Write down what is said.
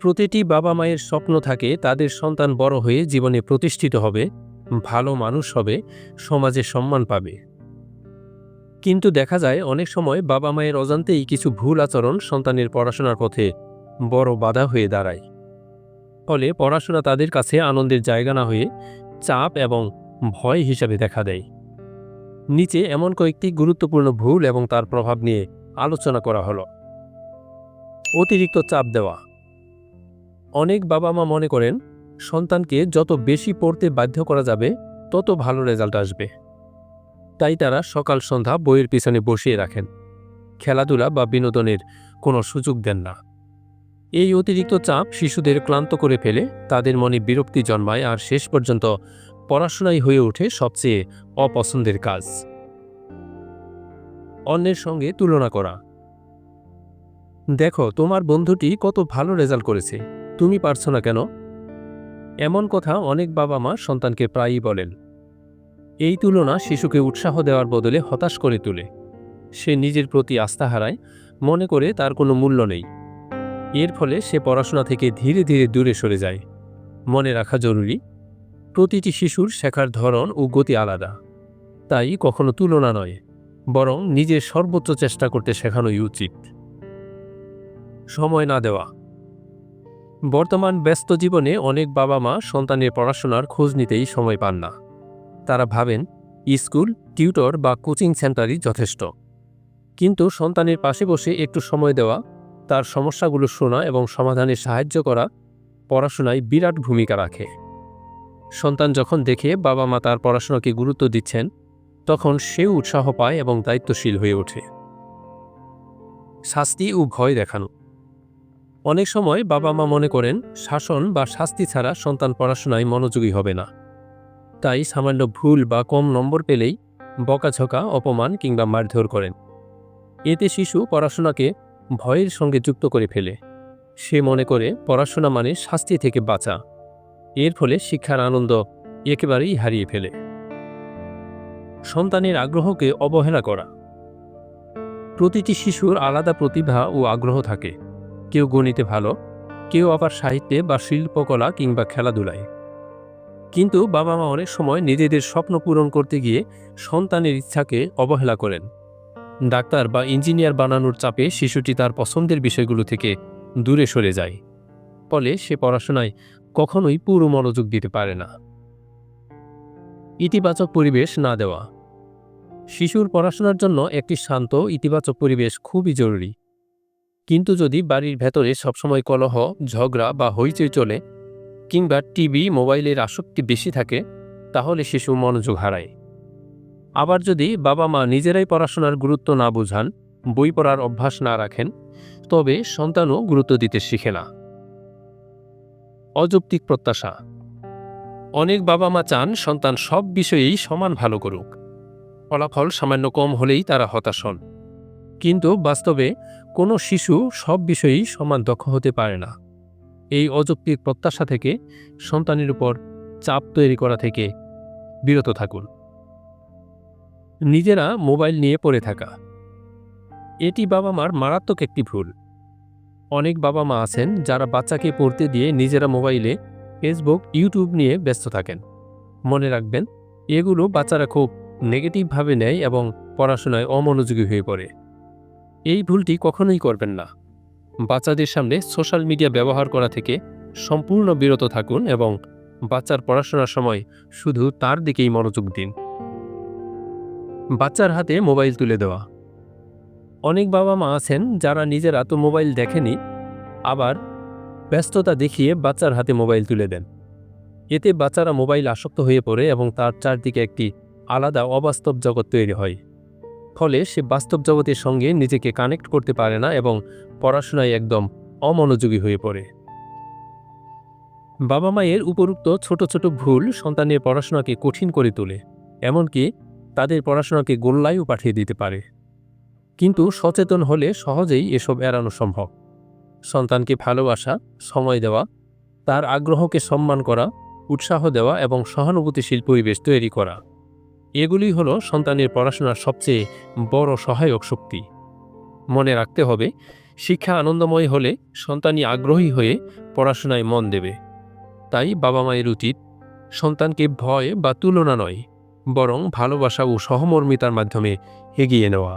প্রতিটি বাবা মায়ের স্বপ্ন থাকে তাদের সন্তান বড় হয়ে জীবনে প্রতিষ্ঠিত হবে, ভালো মানুষ হবে, সমাজে সম্মান পাবে। কিন্তু দেখা যায় অনেক সময় বাবা মায়ের অজান্তেই কিছু ভুল আচরণ সন্তানের পড়াশোনার পথে বড় বাধা হয়ে দাঁড়ায়। ফলে পড়াশোনা তাদের কাছে আনন্দের জায়গা না হয়ে চাপ এবং ভয় হিসাবে দেখা দেয়। নিচে এমন কয়েকটি গুরুত্বপূর্ণ ভুল এবং তার প্রভাব নিয়ে আলোচনা করা হলো। অতিরিক্ত চাপ দেওয়া। অনেক বাবা মা মনে করেন, সন্তানকে যত বেশি পড়তে বাধ্য করা যাবে, তত ভালো রেজাল্ট আসবে। তাই তারা সকাল সন্ধ্যা বইয়ের পিছনে বসিয়ে রাখেন। খেলাধুলা বা বিনোদনের কোনো সুযোগ দেন না। এই অতিরিক্ত চাপ শিশুদের ক্লান্ত করে ফেলে, তাদের মনে বিরক্তি জন্মায় আর শেষ পর্যন্ত পড়াশোনাই হয়ে ওঠে সবচেয়ে অপছন্দের কাজ। অন্যের সঙ্গে তুলনা করা। দেখো, তোমার বন্ধুটি কত ভালো রেজাল্ট করেছে। তুমি পারছ না কেন? এমন কথা অনেক বাবা মা সন্তানকে প্রায়ই বলেন। এই তুলনা শিশুকে উৎসাহ দেওয়ার বদলে হতাশ করে তোলে। সে নিজের প্রতি আস্থা হারায়, মনে করে তার কোনো মূল্য নেই। এর ফলে সে পড়াশোনা থেকে ধীরে ধীরে দূরে সরে যায়। মনে রাখা জরুরি, প্রতিটি শিশুর শেখার ধরন ও গতি আলাদা। তাই কখনো তুলনা নয়, বরং নিজের সর্বোচ্চ চেষ্টা করতে শেখানোই উচিত। সময় না দেওয়া বর্তমান ব্যস্ত জীবনে অনেক বাবা মা সন্তানের পড়াশোনার খোঁজ নিতেই সময় পান না। তারা ভাবেন, স্কুল, টিউটর বা কোচিং সেন্টারই যথেষ্ট। কিন্তু সন্তানের পাশে বসে একটু সময় দেওয়া, তার সমস্যাগুলো শোনা এবং সমাধানে সাহায্য করা পড়াশোনায় বিরাট ভূমিকা রাখে। সন্তান যখন দেখে বাবা মা তার পড়াশোনাকে গুরুত্ব দিচ্ছেন, তখন সেও উৎসাহ পায় এবং দায়িত্বশীল হয়ে ওঠে। শাস্তি ও ভয় দেখানো। অনেক সময় বাবা মা মনে করেন, শাসন বা শাস্তি ছাড়া সন্তান পড়াশোনায় মনোযোগী হবে না। তাই সামান্য ভুল বা কম নম্বর পেলেই বকাঝকা, অপমান কিংবা মারধর করেন। এতে শিশু পড়াশোনাকে ভয়ের সঙ্গে যুক্ত করে ফেলে। সে মনে করে পড়াশোনা মানে শাস্তি থেকে বাঁচা। এর ফলে শিক্ষার আনন্দ একেবারেই হারিয়ে ফেলে। সন্তানের আগ্রহকে অবহেলা করা। প্রতিটি শিশুর আলাদা প্রতিভা ও আগ্রহ থাকে। কেউ গণিতে ভালো, কেউ আবার সাহিত্যে বা শিল্পকলা কিংবা খেলাধুলায়। কিন্তু বাবা মা অনেক সময় নিজেদের স্বপ্ন পূরণ করতে গিয়ে সন্তানের ইচ্ছাকে অবহেলা করেন। ডাক্তার বা ইঞ্জিনিয়ার বানানোর চাপে শিশুটি তার পছন্দের বিষয়গুলো থেকে দূরে সরে যায়। ফলে সে পড়াশোনায় কখনোই পুরো মনোযোগ দিতে পারে না। ইতিবাচক পরিবেশ না দেওয়া। শিশুর পড়াশোনার জন্য একটি শান্ত, ইতিবাচক পরিবেশ খুবই জরুরি। কিন্তু যদি বাড়ির ভেতরে সবসময় কলহ, ঝগড়া বা হইচই চলে কিংবা টিভি, মোবাইলের আসক্তি বেশি থাকে, তাহলে শিশু মনোযোগ হারায়। আবার যদি বাবা মা নিজেরাই পড়াশোনার গুরুত্ব না বুঝান, বই পড়ার অভ্যাস না রাখেন, তবে সন্তানও গুরুত্ব দিতে শিখে না। অযৌক্তিক প্রত্যাশা। অনেক বাবা মা চান সন্তান সব বিষয়েই সমান ভালো করুক। ফলাফল সামান্য কম হলেই তারা হতাশ হন। কিন্তু বাস্তবে কোনো শিশু সব বিষয়েই সমান দক্ষ হতে পারে না। এই অযৌক্তিক প্রত্যাশা থেকে সন্তানের উপর চাপ তৈরি করা থেকে বিরত থাকুন। নিজেরা মোবাইল নিয়ে পড়ে থাকা। এটি বাবা মার মারাত্মক একটি ভুল। অনেক বাবা মা আছেন যারা বাচ্চাকে পড়তে দিয়ে নিজেরা মোবাইলে ফেসবুক, ইউটিউব নিয়ে ব্যস্ত থাকেন। মনে রাখবেন, এগুলো বাচ্চারা খুব নেগেটিভভাবে নেয় এবং পড়াশোনায় অমনোযোগী হয়ে পড়ে। এই ভুলটি কখনোই করবেন না। বাচ্চাদের সামনে সোশ্যাল মিডিয়া ব্যবহার করা থেকে সম্পূর্ণ বিরত থাকুন এবং বাচ্চার পড়াশোনার সময় শুধু তার দিকেই মনোযোগ দিন। বাচ্চার হাতে মোবাইল তুলে দেওয়া। অনেক বাবা মা আছেন যারা নিজেরা তো মোবাইল দেখেনি, আবার ব্যস্ততা দেখিয়ে বাচ্চার হাতে মোবাইল তুলে দেন। এতে বাচ্চারা মোবাইল আসক্ত হয়ে পড়ে এবং তার চারদিকে একটি আলাদা অবাস্তব জগৎ তৈরি হয়। ফলে সে বাস্তব জগতের সঙ্গে নিজেকে কানেক্ট করতে পারে না এবং পড়াশোনায় একদম অমনোযোগী হয়ে পড়ে। বাবা মায়ের উপরুক্ত ছোট ছোট ভুল সন্তানের পড়াশোনাকে কঠিন করে তোলে, এমনকি তাদের পড়াশোনাকে গোল্লায়ও পাঠিয়ে দিতে পারে। কিন্তু সচেতন হলে সহজেই এসব এড়ানো সম্ভব। সন্তানকে ভালোবাসা, সময় দেওয়া, তার আগ্রহকে সম্মান করা, উৎসাহ দেওয়া এবং সহানুভূতিশীল পরিবেশ তৈরি করা। এগুলি হলো সন্তানের পড়াশোনার সবচেয়ে বড় সহায়ক শক্তি। মনে রাখতে হবে, শিক্ষা আনন্দময় হলে সন্তানই আগ্রহী হয়ে পড়াশোনায় মন দেবে। তাই বাবা মায়ের উচিত সন্তানকে ভয় বা তুলনা নয়, বরং ভালোবাসা ও সহমর্মিতার মাধ্যমে এগিয়ে নেওয়া।